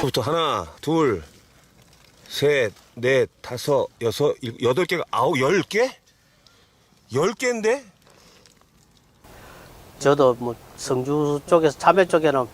부터 하나, 둘, 셋, 넷, 다섯, 여섯, 일, 여덟 개가 아홉, 열 개? 열 개인데? 저도 뭐 성주 쪽에서 참외 쪽에는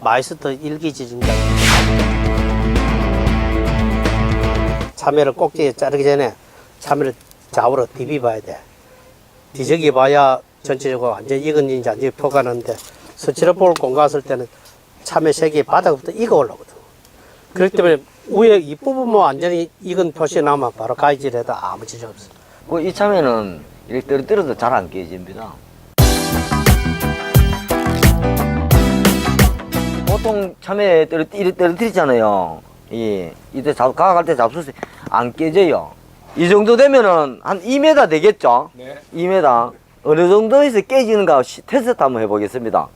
마이스터 일기 지진다. 참외를 꼭지에 자르기 전에 참외를 좌우로 디비봐야 돼. 뒤적이 봐야 전체적으로 완전 익은지 안 익은 표가 나는데 스티로폼을 공갔을 때는 참외 색이 바닥부터 익어 올라오거든. 그렇기 때문에 위에 이 부분만 완전히 익은 표시 나면 바로 가위질해도 아무 지적 없어. 그 이참에는 이렇게 떨어뜨려도 잘 안 깨집니다. 보통 참외 떨어 이렇게 떨어뜨리잖아요. 이 이때 잡 가갈 때 잡수세 안 깨져요. 이 정도 되면은 한 2m 되겠죠? 네. 2m 어느 정도에서 깨지는가 시- 테스트 한번 해보겠습니다.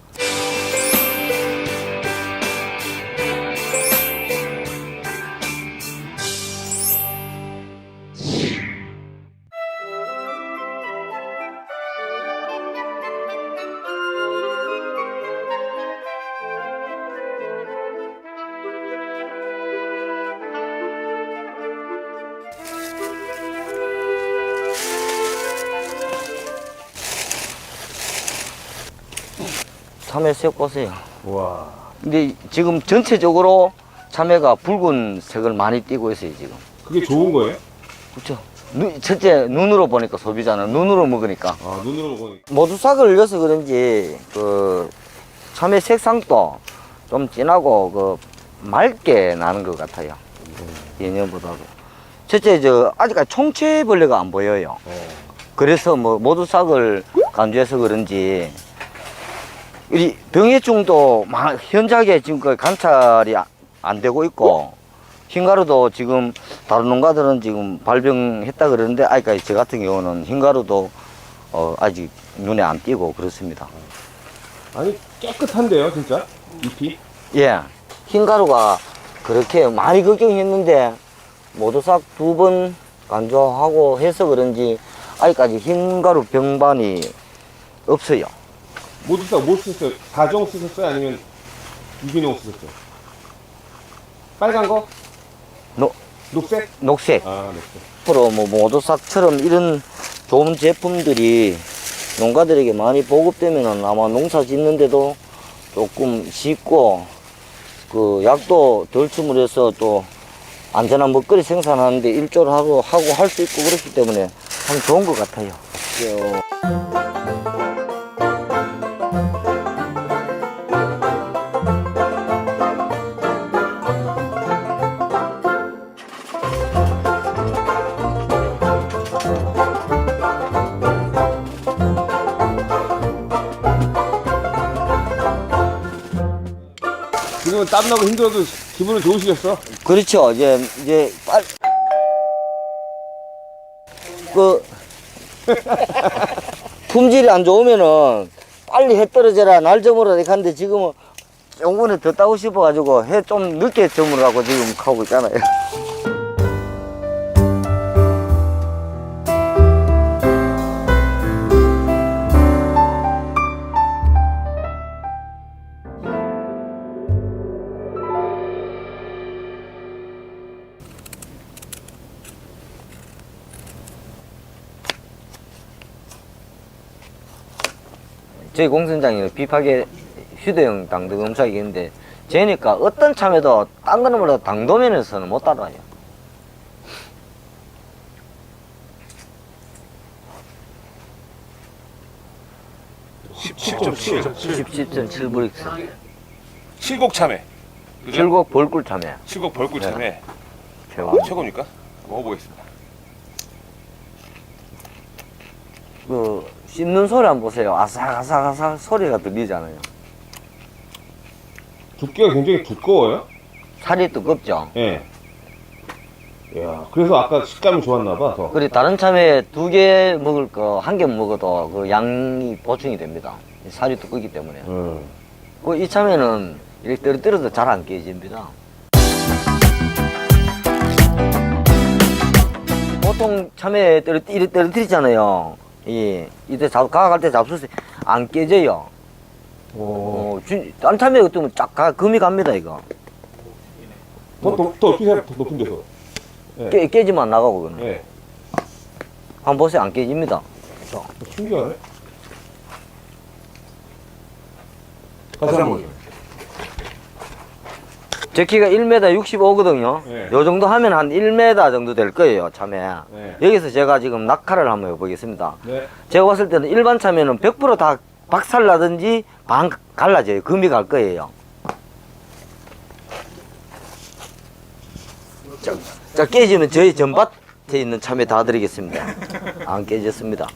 참외 색 보세요. 와. 근데 지금 전체적으로 참외가 붉은 색을 많이 띠고 있어요 지금. 그게 좋은 거예요? 그렇죠. 눈, 첫째 눈으로 보니까 소비자는 눈으로 먹으니까 아, 눈으로 보니. 모두 싹을 올려서 그런지 그 참외 색상도 좀 진하고 그 맑게 나는 것 같아요. 예년보다도. 첫째 저 아직까지 총체벌레가 안 보여요. 그래서 뭐 모두 싹을 간주해서 그런지 이 병해충도 마- 현저하게 지금까지 관찰이 아- 안 되고 있고 흰가루도 지금 다른 농가들은 지금 발병했다 그러는데 아직까지 저 같은 경우는 흰가루도 어, 아직 눈에 안 띄고 그렇습니다. 아니, 깨끗한데요, 진짜? 잎이? 예, 흰가루가 그렇게 많이 걱정했는데 모두 싹두번 간주하고 해서 그런지 아직까지 흰가루 병반이 없어요. 모두 다뭐 쓰셨어요? 다정 쓰셨어요? 아니면 유기농 쓰셨어요? 빨간 거? 노, 녹색? 녹색. 아, 녹색. 앞으로 뭐 모두싹처럼 이런 좋은 제품들이 농가들에게 많이 보급되면은 아마 농사 짓는데도 조금 쉽고 그 약도 덜 주물해서 또 안전한 먹거리 생산하는데 일조를 하고 하고 할 수 있고 그렇기 때문에 참 좋은 것 같아요. 어, 지금은 땀나고 힘들어도 기분은 좋으시겠어? 그렇죠. 이제 이제 빨. 그 품질이 안 좋으면은 빨리 해 떨어져라 날 저물어라 이렇게 하는데 지금은 요번에 더 따고 싶어가지고 해 좀 늦게 저물으라고 지금 하고 있잖아요. 저희 공선장이 비파게 휴대용 당도 음사기 있는데 쟤니까 어떤 참에도 딴 거는 몰라도 당도면에서는 못 따라와요. 17.7. 17.7 브릭스. 칠곡 참외. 그죠? 결국 벌꿀 참에 칠곡 벌꿀 참외. 최고. 아, 최고입니까? 먹어보겠습니다. 그 씹는 소리 한번 보세요. 아삭아삭아삭 소리가 들리잖아요. 두께가 굉장히 두꺼워요? 살이 두껍죠. 예. 이야, 그래서 아까 식감이 좋았나 봐, 더. 그리고 다른 참외 두 개 먹을 거 한 개 먹어도 그 양이 보충이 됩니다. 살이 두껍기 때문에. 음. 그 이 참외는 이렇게 떨어뜨려도 잘 안 깨집니다. 보통 참외 떨어 이렇게 떨어뜨리잖아요. 이 이때 잡 가갈 때 잡수세 안 깨져요. 오. 어, 진- 딴 참외 같으면 쫙 가, 금이 갑니다 이거. 더, 더, 더 해, 더 높은 데서. 깨, 깨지면 안 나가고 그는. 예. 한번 보세요 안 깨집니다. 신기하네. 다시 한 번. 제 키가 1m 65거든요. 네. 요 정도 하면 한 1m 정도 될 거예요 참외. 네. 여기서 제가 지금 낙하를 한번 해보겠습니다. 네. 제가 봤을 때는 일반 참외는 100%다 박살 나든지 반 갈라져요. 금이 갈 거예요. 자, 자, 깨지면 저희 전밭에 있는 참외 다 드리겠습니다. 안 깨졌습니다.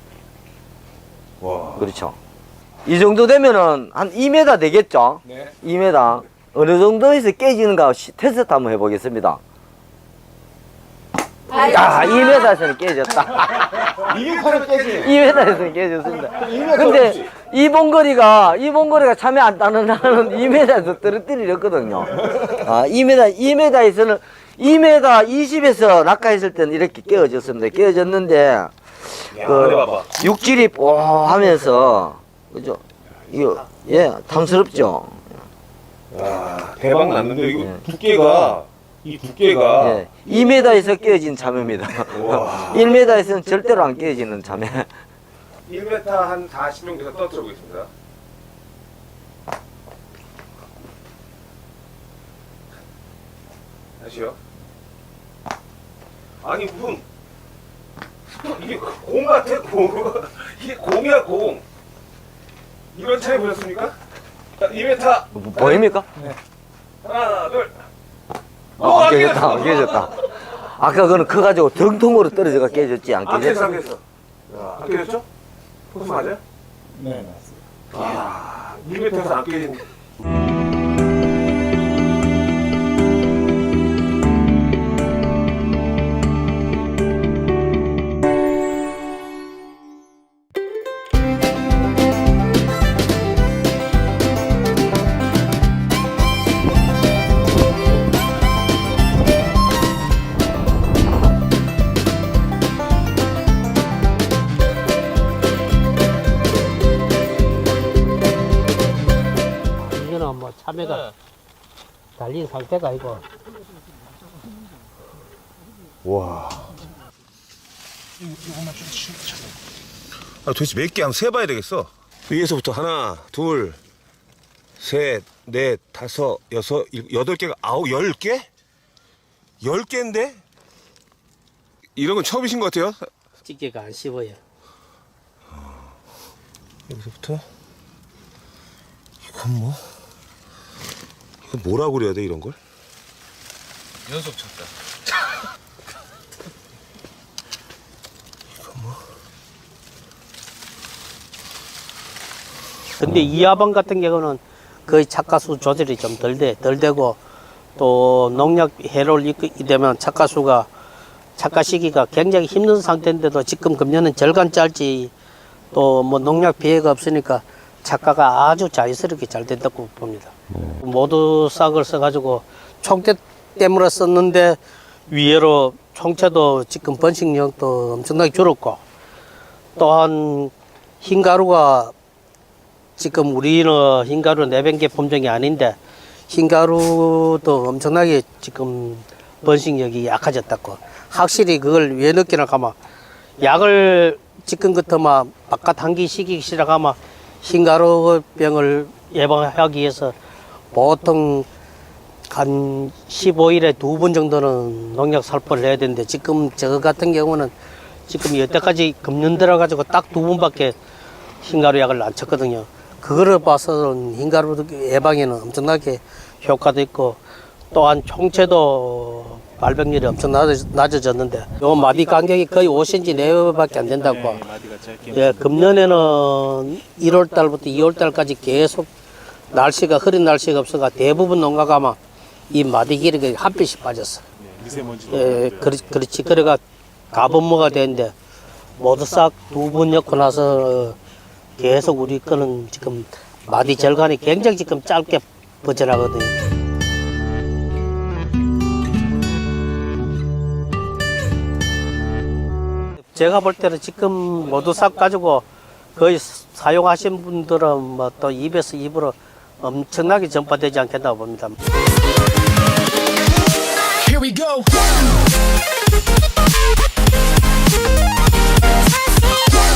와. 그렇죠. 이 정도 되면은 한 2m 되겠죠? 네. 2m. 어느 정도에서 깨지는가 시- 테스트 한번 해보겠습니다. 야, 2m에서는 깨졌다. 이륙하는 깨지. 2m에서는 깨졌습니다. 근데 이 봉거리가 이 봉거리가 참에 안 따는 나는 2m에서 떨어뜨리렸거든요. 아, 2m 2m에서는 2m 20에서 낙하했을 때는 이렇게 깨어졌습니다. 깨어졌는데 그. 육질이 뽀 하면서 그죠? 이거 예 탐스럽죠. 와, 대박 났는데 이거 네. 두께가 이 두께가 예, 2m에서 깨어진 참외입니다. 와. 1m에서는 절대로 안 깨어지는 참외. 1m 한 40명 돼서 떨어뜨려 보겠습니다. 다시요. 아니 무슨 이게 공 같아 공. 이게 공이야 공. 이런 차이 보셨습니까? 자, 2m 뭐, 보입니까? 하나 둘. 어, 안안 깨졌다, 안 깨졌다. 아까 그거는 커가지고 정통으로 떨어져가 깨졌지, 안안 깨졌어 깨졌어. 안안 깨졌죠? 포스 맞아요? 네, 맞습니다. 아 2m에서 안 깨진. 뭐 참외가 달린 상태가 아니고 와. 아, 도대체 몇 개 한번 세봐야 되겠어. 위에서부터 하나, 둘, 셋, 넷, 다섯, 여섯, 일, 여덟 개가 아홉, 열 개? 열 개인데? 이런 건 처음이신 것 같아요. 찌개가 안 씹어요. 여기서부터 이건 뭐? 이건 뭐라고 그래야 돼 이런 걸? 연속 쳤다. 근데 이하방 같은 경우는 거의 착가수 조절이 좀 덜 돼, 덜 되고 또 농약 해로를 입게 되면 착가수가 착가 시기가 굉장히 힘든 상태인데도 지금 금년은 절간 짤지 또 뭐 농약 피해가 없으니까 착가가 아주 자연스럽게 잘 된다고 봅니다. 모두 싹을 써가지고 총대 때문에 썼는데 위에로 총체도 지금 번식력도 엄청나게 줄었고 또한 흰가루가 지금 우리는 흰가루 내변계 품종이 아닌데 흰가루도 엄청나게 지금 번식력이 약해졌다고. 확실히 그걸 왜 느끼나 가면 약을 지금부터만 바깥 한기 시키기 시작하면 흰가루 병을 예방하기 위해서 보통 한 15일에 두 번 정도는 농약 살포를 해야 되는데 지금 저 같은 경우는 지금 여태까지 금년 들어가지고 딱 두 번밖에 흰가루 약을 안 쳤거든요. 그거를 봐서는 흰가루 예방에는 엄청나게 효과도 있고 또한 총체도 발병률이 엄청 낮아- 낮아졌는데 요 마디 간격이 거의 5cm 내외밖에 안 된다고. 짧게. 예, 금년에는 1월 달부터 2월 달까지 계속 날씨가 흐린 날씨가 없어가 대부분 농가가 아마 이 마디 기력이 한 배씩 빠졌어. 네, 미세먼지도. 예, 그렇, 그렇지. 그래가 가범모가 되는데 모두 싹 두 번 엮고 나서 계속 우리 거는 지금 마디 절간이 굉장히 지금 짧게 벗어나거든요. 제가 볼 때는 지금 모두 싹 가지고 거의 사용하신 분들은 뭐 또 입에서 입으로 엄청나게 전파되지 않겠다고 봅니다. Here we go.